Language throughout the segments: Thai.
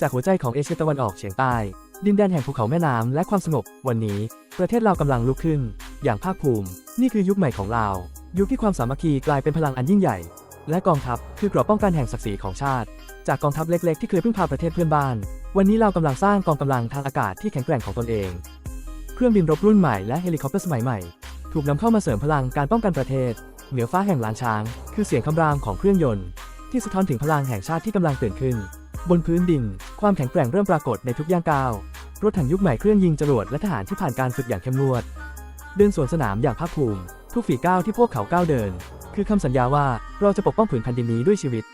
จากหัวใจของเอเชียตะวันออกเฉียงใต้ ดินแดนแห่งภูเขาแม่น้ำและความสงบ วันนี้ประเทศลาวกำลังลุกขึ้น อย่างภาคภูมิ นี่คือยุคใหม่ของลาว ยุคที่ความสามัคคีกลายเป็นพลังอันยิ่งใหญ่ และกองทัพคือกรอบป้องกันแห่งศักดิ์ศรีของชาติ จากกองทัพเล็ก ๆ ที่เคยพึ่งพาประเทศเพื่อนบ้าน วันนี้เรากำลังสร้างกองกำลังทางอากาศที่แข็งแกร่งของตนเอง เครื่องบินรบรุ่นใหม่และเฮลิคอปเตอร์สมัยใหม่ ถูกนำเข้ามาเสริมพลังการป้องกันประเทศ เหนือฟ้าแห่งล้านช้าง คือเสียงคำรามของเครื่องยนต์ ที่สะท้อนถึงพลังแห่งชาติที่กำลังตื่นขึ้น บนพื้นดิน ความแข็งแกร่งเริ่มปรากฏในทุกย่างก้าว รถถังยุคใหม่เครื่องยิงจรวดและทหารที่ผ่านการฝึกอย่างเข้มงวด เดินสวนสนามอย่างภาคภูมิ ทุกฝีก้าวที่พวกเขาก้าวเดิน คือคำสัญญาว่าเราจะปกป้องผืนแผ่นดินนี้ด้วยชีวิต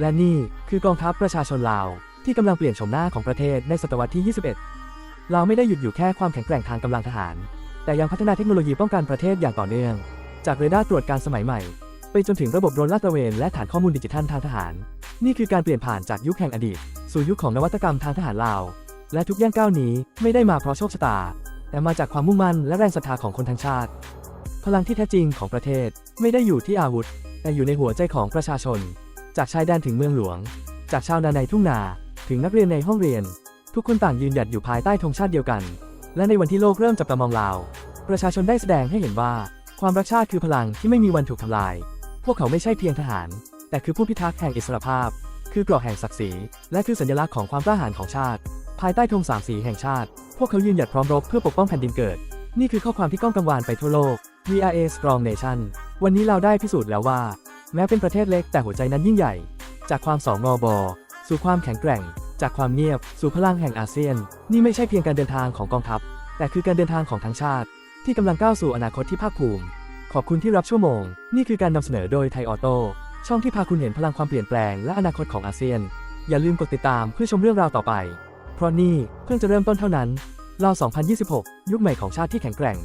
และนี่คือกองทัพประชาชนลาว ที่กำลังเปลี่ยนโฉมหน้าของประเทศในศตวรรษที่ 21เราไม่ได้หยุดอยู่แค่ความแข็งแกร่งทางกำลังทหาร แต่ยังพัฒนาเทคโนโลยีป้องกันประเทศอย่างต่อเนื่อง จากเรดาร์ตรวจการสมัยใหม่ ไปจนถึงระบบโดรนลาดตระเวนและฐานข้อมูลดิจิทัลทางทหาร นี่คือการเปลี่ยนผ่านจากยุคแห่งอดีต สู่ยุคของนวัตกรรมทางทหารลาว และทุกย่างก้าวนี้ไม่ได้มาเพราะโชคชะตา แต่มาจากความมุ่งมั่นและแรงศรัทธาของคนทั้งชาติ พลังที่แท้จริงของประเทศไม่ได้อยู่ที่อาวุธ แต่อยู่ในหัวใจของประชาชน จากชายแดนถึงเมืองหลวง จากชาวนาในทุ่งนา ถึงนักเรียนในห้องเรียน ทุกคนต่างยืนหยัดอยู่ภายใต้ธงชาติเดียวกัน และในวันที่โลกเริ่มจับตามองลาว ประชาชนได้แสดงให้เห็นว่า ความรักชาติคือพลังที่ไม่มีวันถูกทำลาย พวกเขาไม่ใช่เพียงทหาร แต่คือผู้พิทักษ์แห่งอิสรภาพ คือกราะแห่งศักดิ์ศรี และคือสัญลักษณ์ของความกล้าหาญของชาติ ภายใต้ธงสามสีแห่งชาติ พวกเขายืนหยัดพร้อมรบเพื่อปกป้องแผ่นดินเกิด นี่คือข้อความที่ก้องกังวานไปทั่วโลก We are a strong nation วันนี้เราได้พิสูจน์แล้วว่า แม้เป็นประเทศเล็กแต่หัวใจนั้นยิ่งใหญ่ จากความสองงอบอสู่ความแข็งแกร่ง จากความเงียบ สู่พลังแห่งอาเซียน นี่ไม่ใช่เพียงการเดินทางของกองทัพ แต่คือการเดินทางของทั้งชาติ ที่กำลังก้าวสู่อนาคตที่ภาคภูมิ ขอบคุณที่รับชั่วโมง นี่คือการนำเสนอโดยไทยออโต้ ช่องที่พาคุณเห็นพลังความเปลี่ยนแปลงและอนาคตของอาเซียน อย่าลืมกดติดตามเพื่อชมเรื่องราวต่อไป เพราะนี่เพิ่งจะเริ่มต้นเท่านั้นเรา2026 ยุคใหม่ของชาติที่แข็งแกร่ง